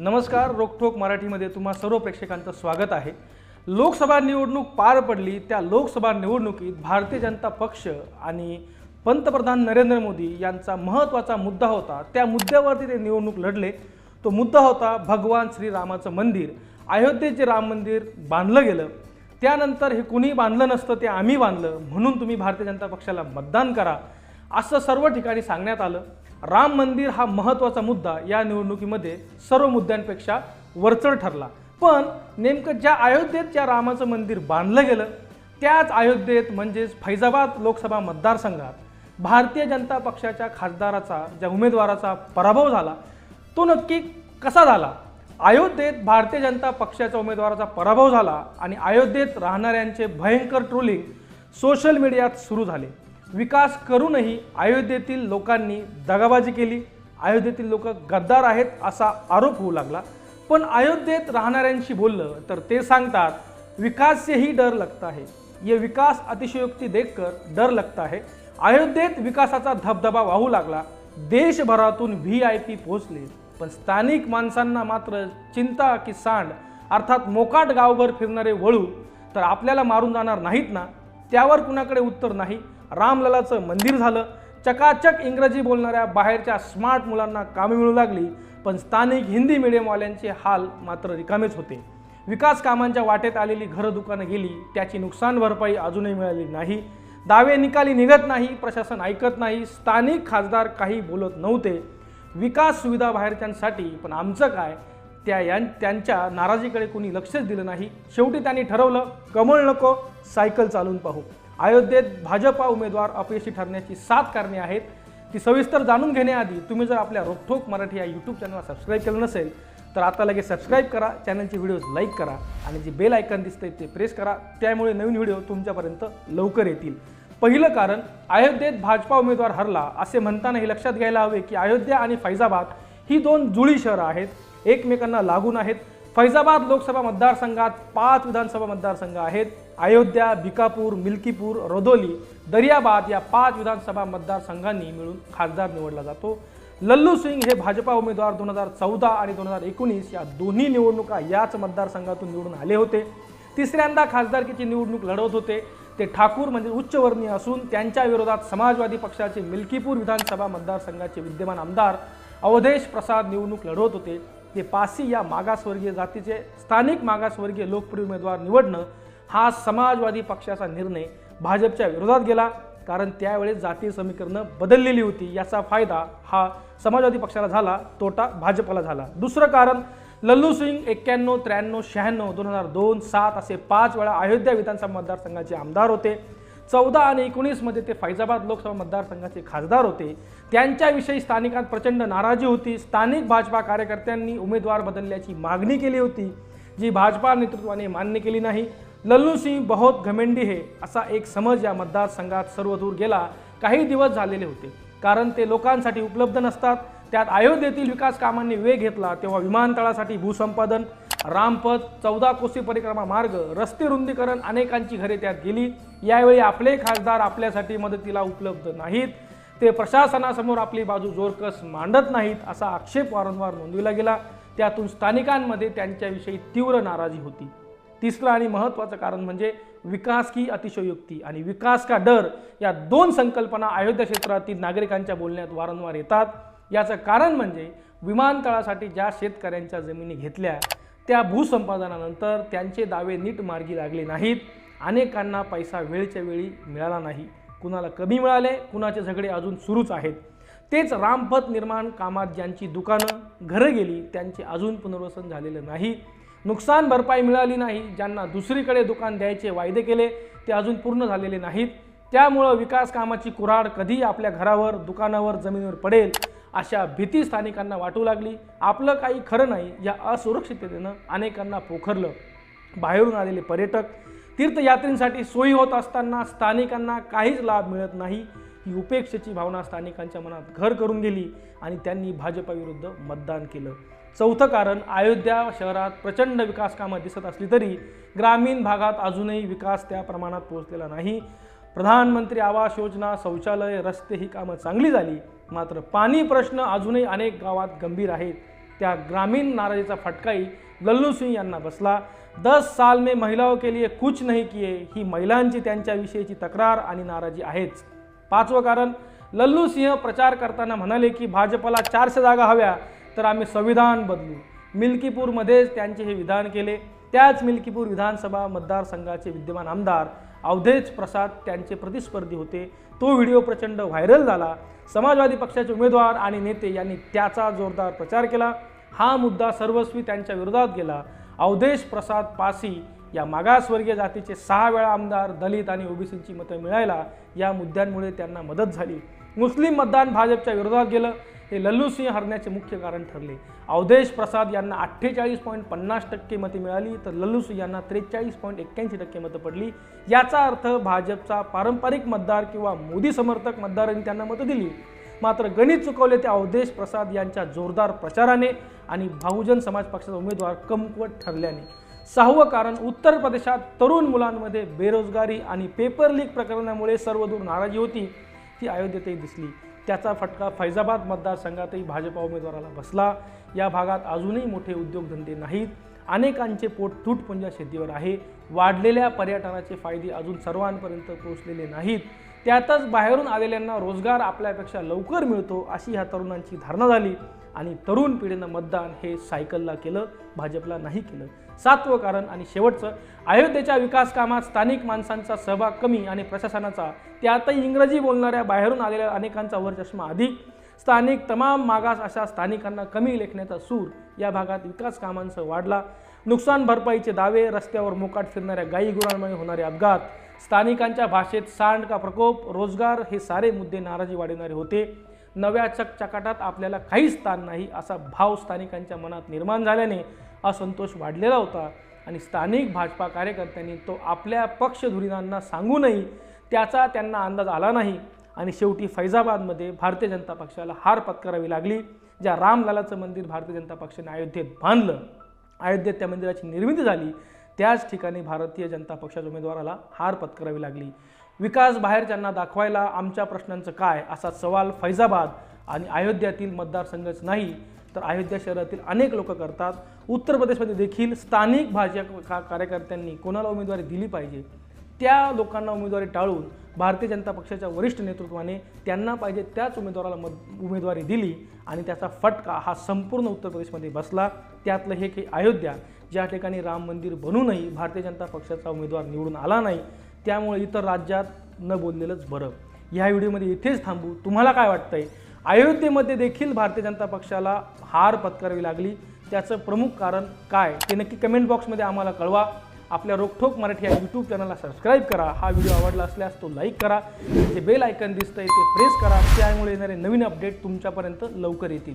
नमस्कार रोकठोक मराठीमध्ये तुम्हा सर्व प्रेक्षकांचं स्वागत आहे. लोकसभा निवडणूक पार पडली त्या लोकसभा निवडणुकीत भारतीय जनता पक्ष आणि पंतप्रधान नरेंद्र मोदी यांचा महत्त्वाचा मुद्दा होता. त्या मुद्द्यावरती ते निवडणूक लढले. तो मुद्दा होता भगवान श्रीरामाचं मंदिर. अयोध्येचे राम मंदिर बांधलं गेलं. त्यानंतर हे कुणी बांधलं नसतं ते आम्ही बांधलं. म्हणून तुम्ही भारतीय जनता पक्षाला मतदान करा. असं सर्व ठिकाणी सांगण्यात आलं. राम मंदिर हा महत्त्वाचा मुद्दा या निवडणुकीमध्ये सर्व मुद्द्यांपेक्षा वरचढ ठरला. पण नेमकं ज्या अयोध्येत ज्या रामाचं मंदिर बांधलं गेलं त्याच अयोध्येत म्हणजेच फैजाबाद लोकसभा मतदारसंघात भारतीय जनता पक्षाच्या खासदाराचा ज्या उमेदवाराचा पराभव झाला तो नक्की कसा झाला? अयोध्येत भारतीय जनता पक्षाच्या उमेदवाराचा पराभव झाला आणि अयोध्येत राहणाऱ्यांचे भयंकर ट्रोलिंग सोशल मीडियात सुरू झाले. विकास करूनही अयोध्येतील लोकांनी दगाबाजी केली. अयोध्येतील लोक गद्दार आहेत असा आरोप होऊ लागला. पण अयोध्येत राहणाऱ्यांशी बोललं तर ते सांगतात विकास से ही डर लगता है. ये विकास अतिशयोक्ती देखकर डर लगता है. अयोध्येत विकासाचा धबधबा वाहू लागला. देशभरातून व्ही आय पी पोहोचले. पण स्थानिक माणसांना मात्र चिंता की सांड अर्थात मोकाट गावभर फिरणारे वळू तर आपल्याला मारून जाणार नाहीत ना? त्यावर कुणाकडे उत्तर नाही. रामललाचं मंदिर झालं. चकाचक इंग्रजी बोलणाऱ्या बाहेरच्या स्मार्ट मुलांना कामे मिळू लागली पण स्थानिक हिंदी मिडियमवाल्यांचे हाल मात्र रिकामेच होते. विकास कामांच्या वाटेत आलेली घरं दुकानं गेली त्याची नुकसान भरपाई अजूनही मिळाली नाही. दावे निकाली निघत नाही प्रशासन ऐकत नाही स्थानिक खासदार काही बोलत नव्हते. विकास सुविधा बाहेरच्यांसाठी पण आमचं काय? त्या यां त्यांच्या नाराजीकडे कोणी लक्षच दिलं नाही. शेवटी त्यांनी ठरवलं कमळ नको सायकल चालून पाहू. अयोध्येत भाजपा उमेदवार अपयशी ठरण्याची सात कारणे आहेत. ती सविस्तर जाणून घेण्याआधी तुम्ही जर आपल्या रोखोक मराठी या यूट्यूब चॅनलला सबस्क्राईब केलं नसेल तर आता लगेच सबस्क्राईब करा चॅनलचे व्हिडिओज लाईक करा आणि जे बेल आयकन दिसतंय ते प्रेस करा. त्यामुळे नवीन व्हिडिओ तुमच्यापर्यंत लवकर येतील. पहिलं कारण अयोध्येत भाजपा उमेदवार हरला असे म्हणताना हे लक्षात घ्यायला हवे की अयोध्या आणि फैजाबाद ही दोन जुळी शहरं आहेत. एकमेकांना लागून आहेत. फैजाबाद लोकसभा मतदारसंघात पाच विधानसभा मतदारसंघ आहेत. अयोध्या भिकापूर मिल्कीपूर रदोली दर्याबाद या पाच विधानसभा मतदारसंघांनी मिळून खासदार निवडला जातो. लल्लू सिंग हे भाजपा उमेदवार दोन हजार चौदा आणि दोन हजार एकोणीस या दोन्ही निवडणुका याच मतदारसंघातून निवडून आले होते. तिसऱ्यांदा खासदारकीची निवडणूक लढवत होते. ते ठाकूर म्हणजे उच्चवर्णीय असून त्यांच्या विरोधात समाजवादी पक्षाचे मिल्कीपूर विधानसभा मतदारसंघाचे विद्यमान आमदार अवधेश प्रसाद निवडणूक लढवत होते. ते पासी या मागासवर्गीय जातीचे स्थानिक मागासवर्गीय लोकप्रिय उमेदवार निवडणं हा समाजवादी पक्षाचा निर्णय भाजपच्या विरोधात गेला. कारण त्यावेळेस जातीय समीकरणं बदललेली होती. याचा फायदा हा समाजवादी पक्षाला झाला तोटा भाजपला झाला. दुसरं कारण लल्लू सिंग एक्क्याण्णव त्र्याण्णव शहाण्णव दोन हजार दोन सात असे पाच वेळा अयोध्या विधानसभा मतदारसंघाचे आमदार होते. चौदा आणि एकोणीसमध्ये ते फैजाबाद लोकसभा मतदारसंघाचे खासदार होते. त्यांच्याविषयी स्थानिकांत प्रचंड नाराजी होती. स्थानिक भाजपा कार्यकर्त्यांनी उमेदवार बदलल्याची मागणी केली होती जी भाजपा नेतृत्वाने मान्य केली नाही. लल्लू सिंग बहुत घमेंडी हे असा एक समज या मतदारसंघात सर्वदूर गेला. काही दिवस झालेले होते कारण ते लोकांसाठी उपलब्ध नसतात. त्यात अयोध्येतील विकास कामांनी वेग घेतला तेव्हा विमानतळासाठी भूसंपादन रामपथ चौदा कोसी परिक्रमा मार्ग रस्ते रुंदीकरण अनेकांची घरे त्यात गेली. यावेळी आपले खासदार आपल्यासाठी मदतीला उपलब्ध नाहीत. ते प्रशासनासमोर आपली बाजू जोरकस मांडत नाहीत असा आक्षेप वारंवार नोंदविला गेला. त्यातून स्थानिकांमध्ये त्यांच्याविषयी तीव्र नाराजी होती. तिसरं आणि महत्त्वाचं कारण म्हणजे विकास की अतिशयोक्ती आणि विकास का डर या दोन संकल्पना अयोध्या क्षेत्रातील नागरिकांच्या बोलण्यात वारंवार येतात. याचं कारण म्हणजे विमानतळासाठी ज्या शेतकऱ्यांच्या जमिनी घेतल्या त्या भूसंपादनानंतर त्यांचे दावे नीट मार्गी लागले नाहीत. अनेकांना पैसा वेळच्या वेळी मिळाला नाही. कुणाला कमी मिळाले कुणाचे झगडे अजून सुरूच आहेत. तेच रामपथ निर्माण कामात ज्यांची दुकानं घरं गेली त्यांचे अजून पुनर्वसन झालेलं नाही. नुकसान भरपाई मिळाली नाही. ज्यांना दुसरीकडे दुकान द्यायचे वायदे केले ते अजून पूर्ण झालेले नाहीत. त्यामुळं विकास कामाची कुऱ्हाड कधी आपल्या घरावर दुकानावर जमिनीवर पडेल. अशा भीती स्थानिकांना वाटू लागली. आपलं काही खरं नाही या असुरक्षिततेनं अनेकांना पोखरलं. बाहेरून आलेले पर्यटक तीर्थयात्रींसाठी सोयी होत असताना स्थानिकांना काहीच लाभ मिळत नाही ही उपेक्षेची भावना स्थानिकांच्या मनात घर करून गेली आणि त्यांनी भाजपाविरुद्ध मतदान केलं. चौथं कारण अयोध्या शहरात प्रचंड विकास कामं दिसत असली तरी ग्रामीण भागात अजूनही विकास त्या प्रमाणात पोहोचलेला नाही. प्रधानमंत्री आवास योजना शौचालय रस्ते ही कामं चांगली झाली मात्र पाणी प्रश्न अजूनही अनेक गावात गंभीर आहेत. त्या ग्रामीण नाराजीचा फटकाही लल्लू सिंह यांना बसला. दस साल में महिलाओं के लिए कुछ नहीं किए ही महिलांची त्यांच्याविषयीची तक्रार आणि नाराजी आहेच. पाचवं कारण लल्लू सिंह प्रचार करताना म्हणाले की भाजपला चारशे जागा हव्या तर आम्ही संविधान बदलू. मिल्कीपूरमध्येच त्यांचे हे विधान केले. त्याच मिल्कीपूर विधानसभा मतदारसंघाचे विद्यमान आमदार अवधेज प्रसाद त्यांचे प्रतिस्पर्धी होते. तो व्हिडिओ प्रचंड व्हायरल झाला. समाजवादी पक्षाचे उमेदवार आणि नेते यांनी त्याचा जोरदार प्रचार केला. हा मुद्दा सर्वस्वी त्यांच्या विरोधात गेला. अवधेश प्रसाद पासी या मागासवर्गीय जातीचे सहा वेळा आमदार दलित आणि ओबीसींची मतं मिळायला या मुद्द्यांमुळे त्यांना मदत झाली. मुस्लिम मतदान भाजपच्या विरोधात गेलं. हे लल्लू सिंह हरण्याचे मुख्य कारण ठरले. अवधेश प्रसाद यांना अठ्ठेचाळीस पॉईंट पन्नास टक्के मते मिळाली तर लल्लू सिंह यांना त्रेचाळीस पॉईंट एक्क्याऐंशी टक्के मतं पडली. याचा अर्थ भाजपचा पारंपरिक मतदार किंवा मोदी समर्थक मतदारांनी त्यांना मतं दिली. मात्र गणित चुकवले ते अवधेश प्रसाद यांच्या जोरदार प्रचाराने आणि बहुजन समाज पक्षाचा उमेदवार कमकुवत ठरल्याने. सहावं कारण उत्तर प्रदेशात तरुण मुलांमध्ये बेरोजगारी आणि पेपर लीक प्रकरणामुळे सर्वदूर नाराजी होती. ती अयोध्येतही दिसली. त्याचा फटका फैजाबाद मतदारसंघातही भाजपा उमेदवाराला बसला. या भागात अजूनही मोठे उद्योगधंदे नाहीत. अनेकांचे पोट तुटपुंजा शेतीवर आहे. वाढलेल्या पर्यटनाचे फायदे अजून सर्वांपर्यंत पोहोचलेले नाहीत. त्यातच बाहेरून आलेल्यांना रोजगार आपल्यापेक्षा लवकर मिळतो अशी ह्या तरुणांची धारणा झाली. आणि तरुण पिढीनं मतदान हे सायकलला केलं भाजपला नाही केलं. सातवं कारण आणि शेवटचं अयोध्येच्या विकास कामात स्थानिक माणसांचा सहभाग कमी आणि प्रशासनाचा त्यातही इंग्रजी बोलणाऱ्या बाहेरून आलेल्या अनेकांचा वरचष्मा अधिक. स्थानिक तमाम मागास अशा स्थानिकांना कमी लेखण्याचा सूर या भागात विकास कामांसह वाढला. नुकसान भरपाईचे दावे रस्त्यावर मोकाट फिरणाऱ्या गाई गुरांमुळे होणारे अपघात. स्थानिकांच्या भाषेत सांड का प्रकोप रोजगार हे सारे मुद्दे नाराजी वाढवणारे होते. नव्या चकचकाटात आपल्याला काहीच स्थान नाही असा भाव स्थानिकांच्या मनात निर्माण झाल्याने असंतोष वाढलेला होता. आणि स्थानिक भाजपा कार्यकर्त्यांनी तो आपल्या पक्षधुरीणांना सांगूनही त्याचा त्यांना अंदाज आला नाही. आणि शेवटी फैजाबादमध्ये भारतीय जनता पक्षाला हार पत्करावी लागली ज्या रामलालाचं मंदिर भारतीय जनता पक्षाने अयोध्येत बांधलं. अयोध्येत त्या मंदिराची निर्मिती झाली त्याच ठिकाणी भारतीय जनता पक्षाच्या उमेदवाराला हार पत्करावी लागली. विकास बाहेर त्यांना दाखवायला आमच्या प्रश्नांचं काय असा सवाल फैजाबाद आणि अयोध्यातील मतदारसंघच नाही तर अयोध्या शहरातील अनेक लोक करतात. उत्तर प्रदेशमध्ये देखील स्थानिक भाजप कार्यकर्त्यांनी कोणाला उमेदवारी दिली पाहिजे? त्या लोकांना उमेदवारी टाळून भारतीय जनता पक्षाच्या वरिष्ठ नेतृत्वाने त्यांना पाहिजे त्याच उमेदवाराला मत उमेदवारी दिली आणि त्याचा फटका हा संपूर्ण उत्तर प्रदेशमध्ये बसला. त्यातलं हे की अयोध्या ज्या ठिकाणी राम मंदिर बनूनही भारतीय जनता पक्षाचा उमेदवार निवडून आला नाही त्यामुळे इतर राज्यात न बोललेलंच बरं. ह्या व्हिडिओमध्ये इथेच थांबू. तुम्हाला काय वाटतंय? अयोध्येमध्ये देखील भारतीय जनता पक्षाला हार पत्करावी लागली. त्याचं प्रमुख कारण काय? ते नक्की कमेंट बॉक्समध्ये आम्हाला कळवा. आपल्या रोखोक मराठी या यूट्यूब चॅनलला सबस्क्राईब करा. हा व्हिडिओ आवडला असल्यास तो लाईक करा. जे बेल आयकन दिसतंय ते प्रेस करा. त्यामुळे येणारे नवीन अपडेट तुमच्यापर्यंत लवकर येतील.